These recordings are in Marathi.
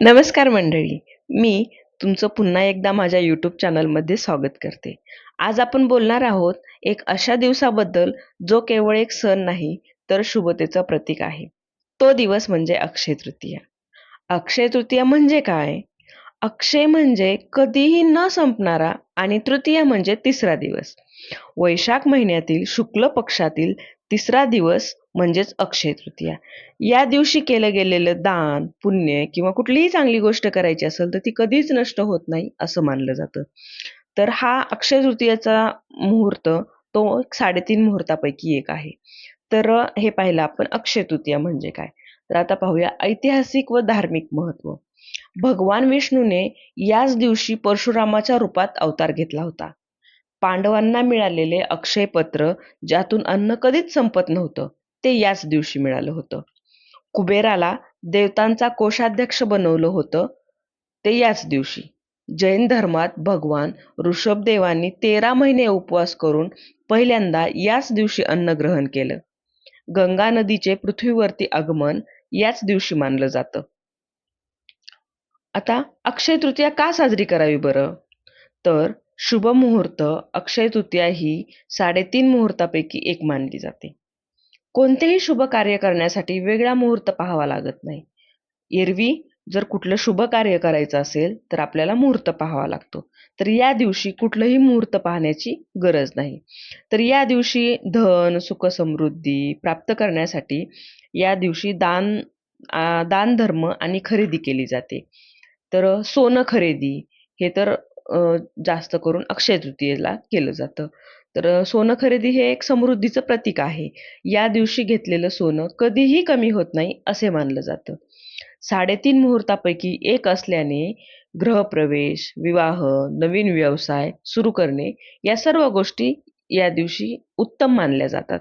नमस्कार मंडळी मी तुमचं पुन्हा एकदा माझ्या यूट्यूब चॅनलमध्ये स्वागत करते. आज आपण बोलणार आहोत एक अशा दिवसाबद्दल जो केवळ एक सण नाही तर शुभतेचं प्रतीक आहे. तो दिवस म्हणजे अक्षय तृतीया. अक्षय तृतीया म्हणजे काय? अक्षय म्हणजे कधीही न संपणारा आणि तृतीया म्हणजे तिसरा दिवस. वैशाख महिन्यातील शुक्ल पक्षातील तिसरा दिवस म्हणजेच अक्षय तृतीया. या दिवशी केलं गेलेलं दान पुण्य किंवा कुठलीही चांगली गोष्ट करायची असेल तर ती कधीच नष्ट होत नाही असं मानलं जातं. तर हा अक्षय तृतीयाचा मुहूर्त तो साडेतीन मुहूर्तापैकी एक आहे. तर हे पाहिलं आपण अक्षय तृतीया म्हणजे काय? तर आता पाहूया ऐतिहासिक व धार्मिक महत्त्व. भगवान विष्णूने याच दिवशी परशुरामाच्या रूपात अवतार घेतला होता. पांडवांना मिळालेले अक्षयपत्र ज्यातून अन्न कधीच संपत नव्हतं ते याच दिवशी मिळालं होतं. कुबेराला देवतांचा कोषाध्यक्ष बनवलं होतं ते याच दिवशी. जैन धर्मात भगवान ऋषभदेवांनी तेरा महिने उपवास करून पहिल्यांदा याच दिवशी अन्न ग्रहण केलं. गंगा नदीचे पृथ्वीवरती आगमन याच दिवशी मानलं जातं. आता अक्षय तृतीया का साजरी करावी बरं? तर शुभ मुहूर्त अक्षय तृतीया ही साडेतीन मुहूर्तापैकी एक मानली जाते. कोणतेही शुभ कार्य करण्यासाठी वेगळा मुहूर्त पाहावा लागत नाही. एरवी जर कुठलं शुभ कार्य करायचं असेल तर आपल्याला मुहूर्त पाहावा लागतो. तर या दिवशी कुठलंही मुहूर्त पाहण्याची गरज नाही. तर या दिवशी धन सुख समृद्धी प्राप्त करण्यासाठी या दिवशी दान दान धर्म आणि खरेदी केली जाते. तर सोनं खरेदी हे तर जास्त करून अक्षय तृतीयेला केलं जातं. तर सोनं खरेदी हे एक समृद्धीचं प्रतीक आहे. या दिवशी घेतलेलं सोनं कधीही कमी होत नाही असे मानलं जातं. साडेतीन मुहूर्तापैकी एक असल्याने ग्रहप्रवेश विवाह नवीन व्यवसाय सुरू करणे या सर्व गोष्टी या दिवशी उत्तम मानल्या जातात.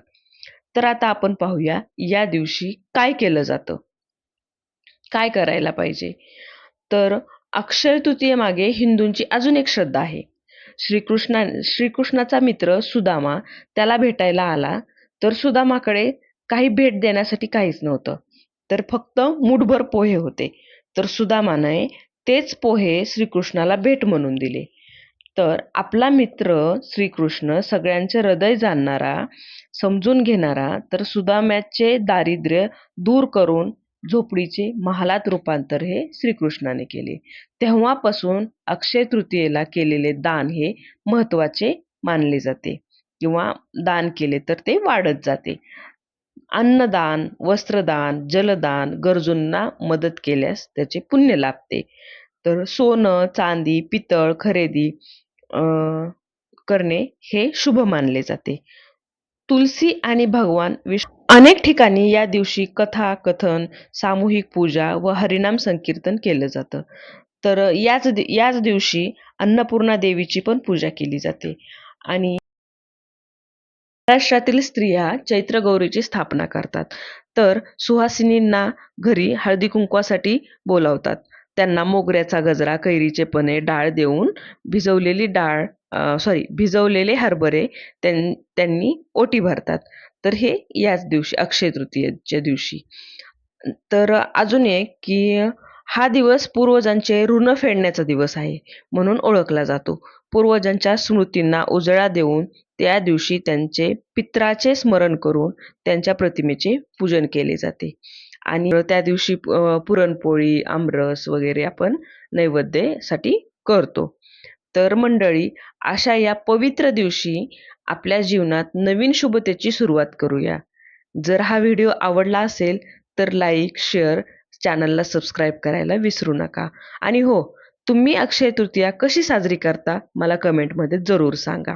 तर आता आपण पाहूया या दिवशी काय केलं जातं? काय करायला पाहिजे? तर अक्षय तृतीयेमागे हिंदूंची अजून एक श्रद्धा आहे. श्रीकृष्णा श्रीकृष्णाचा मित्र सुदामा त्याला भेटायला आला तर सुदामाकडे काही भेट देण्यासाठी काहीच नव्हतं. तर फक्त मुठभर पोहे होते. तर सुदामाने तेच पोहे श्रीकृष्णाला भेट म्हणून दिले. तर आपला मित्र श्रीकृष्ण सगळ्यांचे हृदय जाणणारा समजून घेणारा तर सुदाम्याचे दारिद्र्य दूर करून झोपडीचे महालात रूपांतर हे श्रीकृष्णाने केले. तेव्हापासून अक्षय तृतीयेला केलेले दान हे महत्त्वाचे मानले जाते किंवा दान केले तर ते वाढत जाते. अन्नदान वस्त्रदान जलदान गरजूंना मदत केल्यास त्याचे पुण्य लाभते. तर सोनं चांदी पितळ खरेदी करणे हे शुभ मानले जाते. तुलसी आणि भगवान विष्णू अनेक ठिकाणी या दिवशी कथा कथन सामूहिक पूजा व हरिनाम संकीर्तन केलं जातं. तर याच याच दिवशी अन्नपूर्णा देवीची पण पूजा केली जाते. आणि महाराष्ट्रातील स्त्रिया चैत्र गौरीची स्थापना करतात. तर सुहासिनींना घरी हळदी कुंकवासाठी बोलावतात. त्यांना मोगऱ्याचा गजरा कैरीचे पने डाळ देऊन भिजवलेली डाळ सॉरी भिजवलेले हरभरे त्यां त्यांनी ओटी भरतात. तर हे याच दिवशी अक्षय तृतीयेच्या दिवशी. तर अजून एक की हा दिवस पूर्वजांचे ऋण फेडण्याचा दिवस आहे म्हणून ओळखला जातो. पूर्वजांच्या स्मृतींना उजळा देऊन त्या दिवशी त्यांचे पित्राचे स्मरण करून त्यांच्या प्रतिमेचे पूजन केले जाते. आणि त्या दिवशी पुरणपोळी आमरस वगैरे आपण नैवेद्यासाठी करतो. तर मंडळी अशा या पवित्र दिवशी आपल्या जीवनात नवीन शुभतेची सुरुवात करूया. जर हा व्हिडिओ आवडला असेल तर लाईक शेअर चॅनलला सबस्क्राईब करायला विसरू नका. आणि हो तुम्ही अक्षय तृतीया कशी साजरी करता मला कमेंटमध्ये जरूर सांगा.